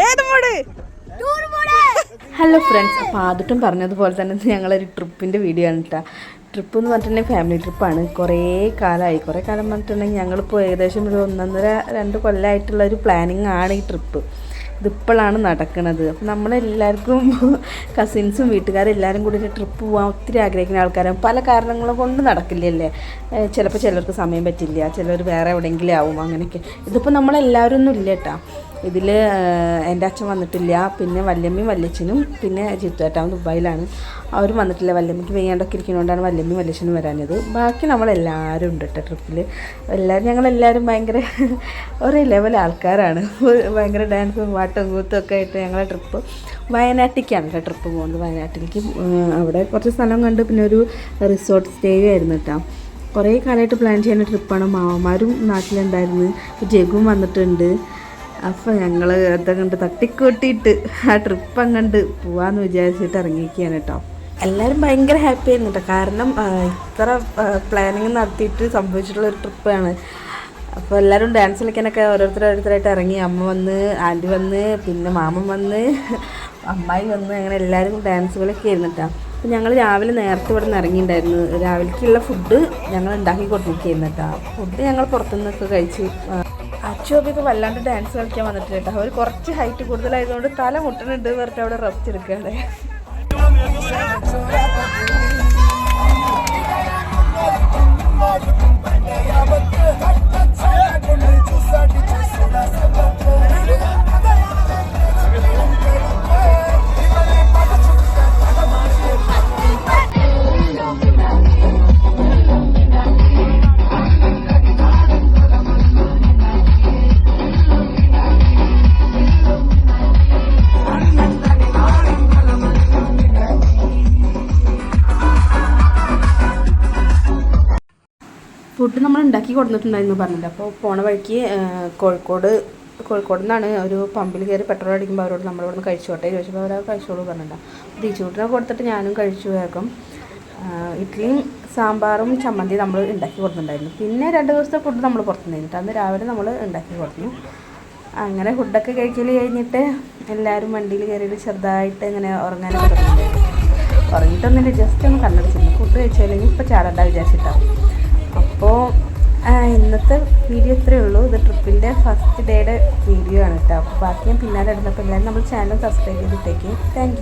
ഏത് മൂട്? Hello friends അപ്പോൾ ആദ്യം പറഞ്ഞതുപോലെ തന്നെ ഞങ്ങളൊരു ട്രിപ്പിന്റെ വീഡിയോ ആണ് കേട്ടോ ട്രിപ്പ് എന്ന് പറഞ്ഞിട്ടുണ്ടെങ്കിൽ ഫാമിലി ട്രിപ്പാണ്. കുറേ കാലമായി. കുറേ കാലം പറഞ്ഞിട്ടുണ്ടെങ്കിൽ ഞങ്ങളിപ്പോൾ ഏകദേശം ഒരു ഒന്നൊന്നര രണ്ട് കൊല്ലമായിട്ടുള്ള ഒരു പ്ലാനിങ് ആണ് ഈ ട്രിപ്പ്. ഇതിപ്പോഴാണ് നടക്കുന്നത് അപ്പം നമ്മളെല്ലാവർക്കും കസിൻസും വീട്ടുകാരും എല്ലാവരും കൂടി ട്രിപ്പ് പോകാൻ ഒത്തിരി ആഗ്രഹിക്കുന്ന ആൾക്കാരും പല കാരണങ്ങളും കൊണ്ട് നടക്കില്ലല്ലേ? ചിലപ്പോൾ ചിലർക്ക് സമയം പറ്റില്ല. ചിലർ വേറെ എവിടെയെങ്കിലും ആവും അങ്ങനെയൊക്കെ. ഇതിപ്പോൾ നമ്മളെല്ലാവരും ഒന്നും ഇല്ല കേട്ടോ ഇതിൽ എന്റെ അച്ഛൻ വന്നിട്ടില്ല. പിന്നെ വല്യമ്മയും വല്യച്ഛനും പിന്നെ ചിത്തുവേട്ടാവും ദുബായിലാണ്. അവരും വന്നിട്ടില്ല. വല്യമ്മയ്ക്ക് വെയ്യാണ്ടൊക്കെ ഇരിക്കുന്നതുകൊണ്ടാണ് വല്യമ്മയും വല്യച്ഛനും വരാഞ്ഞത്. ബാക്കി നമ്മളെല്ലാവരും ഉണ്ട് കേട്ടോ ട്രിപ്പിൽ എല്ലാവരും ഞങ്ങളെല്ലാവരും ഭയങ്കര ഒരേ ലെവൽ ആൾക്കാരാണ്. ഭയങ്കര ഡാൻസും പാട്ടും കൂത്തും ഒക്കെ ആയിട്ട് ഞങ്ങളെ ട്രിപ്പ് വയനാട്ടിലേക്കാണ് കേട്ടോ ട്രിപ്പ് പോകുന്നത്. വയനാട്ടിലേക്ക് അവിടെ കുറച്ച് സ്ഥലം കണ്ട് പിന്നെ ഒരു റിസോർട്ട് സ്റ്റേ ആയിരുന്നു കേട്ടോ കുറേ കാലമായിട്ട് പ്ലാൻ ചെയ്യുന്ന ട്രിപ്പാണ് മാവന്മാരും നാട്ടിലുണ്ടായിരുന്നു. ജഗും വന്നിട്ടുണ്ട്. അപ്പോൾ ഞങ്ങൾ കണ്ട് തട്ടിക്കൂട്ടിയിട്ട് ആ ട്രിപ്പ് അങ്ങണ്ട് പോവാന്ന് വിചാരിച്ചിട്ട് ഇറങ്ങിയിരിക്കുകയാണ് കേട്ടോ എല്ലാവരും ഭയങ്കര ഹാപ്പി ആയിരുന്നു കേട്ടോ കാരണം ഇത്ര പ്ലാനിങ് നടത്തിയിട്ട് സംഭവിച്ചിട്ടുള്ള ഒരു ട്രിപ്പാണ് അപ്പോൾ എല്ലാവരും ഡാൻസ് കളിക്കാനൊക്കെ ഓരോരുത്തർ ഓരോരുത്തരായിട്ട് ഇറങ്ങി. അമ്മ വന്ന് ആന്റി വന്ന് പിന്നെ മാമൻ വന്ന് അമ്മായി വന്ന് അങ്ങനെ എല്ലാവരും കളിയൊക്കെ ആയിരുന്നു കേട്ടോ അപ്പോൾ ഞങ്ങൾ രാവിലെ നേരത്തെ ഇവിടെ നിന്ന് ഇറങ്ങിയിട്ടുണ്ടായിരുന്നു രാവിലേക്കുള്ള ഫുഡ് ഞങ്ങൾ ഉണ്ടാക്കി കൊടുത്തിരിക്കുകയായിരുന്നു കേട്ടോ ഫുഡ് ഞങ്ങൾ പുറത്തുനിന്നൊക്കെ കഴിച്ചു. ആ, അപ്പൊക്കെ വല്ലാണ്ട് ഡാൻസ് കളിക്കാൻ വന്നിട്ടുണ്ട് കേട്ടോ അവർ കുറച്ച് ഹൈറ്റ് കൂടുതലായതുകൊണ്ട് തല മുട്ടണുണ്ട് പറഞ്ഞിട്ട് അവിടെ റെസ്റ്റ് എടുക്കുകയാണ് ഫുഡ് നമ്മൾ ഉണ്ടാക്കി കൊടുത്തിട്ടുണ്ടായിരുന്നു പറഞ്ഞില്ല? അപ്പോൾ പോണ വഴിക്ക് കോഴിക്കോട് കോഴിക്കോട് നിന്നാണ് ഒരു പമ്പിൽ കയറി പെട്രോൾ അടിക്കുമ്പോൾ അവരോട് നമ്മളിവിടെ നിന്ന് കഴിച്ചോട്ടെ ചോദിച്ചപ്പോൾ അവരത് കഴിച്ചോളൂ പറഞ്ഞില്ല തിരിച്ചുവിട്ടിനെ കൊടുത്തിട്ട് ഞാനും കഴിച്ചു വേഗം. ഇഡ്ഡലിയും സാമ്പാറും ചമ്മന്തി നമ്മൾ ഉണ്ടാക്കി കൊടുത്തിട്ടുണ്ടായിരുന്നു പിന്നെ രണ്ട് ദിവസത്തെ ഫുഡ് നമ്മൾ പുറത്തുനിന്നിട്ട് അന്ന് രാവിലെ നമ്മൾ ഉണ്ടാക്കി കൊടുത്തു. അങ്ങനെ ഫുഡൊക്കെ കഴിക്കൽ കഴിഞ്ഞിട്ട് എല്ലാവരും വണ്ടിയിൽ കയറിയിട്ട് ചെറുതായിട്ട് ഇങ്ങനെ ഉറങ്ങാനൊക്കെ തുടങ്ങിയിട്ടുണ്ടായിരുന്നു ഉറങ്ങിയിട്ടൊന്നുമില്ല ജസ്റ്റ് ഒന്ന് കണ്ണടിച്ചിരുന്നു. ഫുഡ് കഴിച്ചാലെങ്കിൽ ഇപ്പോൾ ചാടണ്ട വിചാരിച്ചിട്ടാണ് ഇന്നത്തെ വീഡിയോ ഇത്രയേ ഉള്ളൂ. ഇത് ട്രിപ്പിന്റെ ഫസ്റ്റ് ഡേയുടെ വീഡിയോ ആണ് കേട്ടോ. അപ്പോൾ ബാക്കി ഞാൻ പിന്നാലെ ഇടുന്നപ്പോൾ എല്ലാവരും നമ്മൾ ചാനൽ സബ്സ്ക്രൈബ് ചെയ്തിട്ടേക്ക് താങ്ക്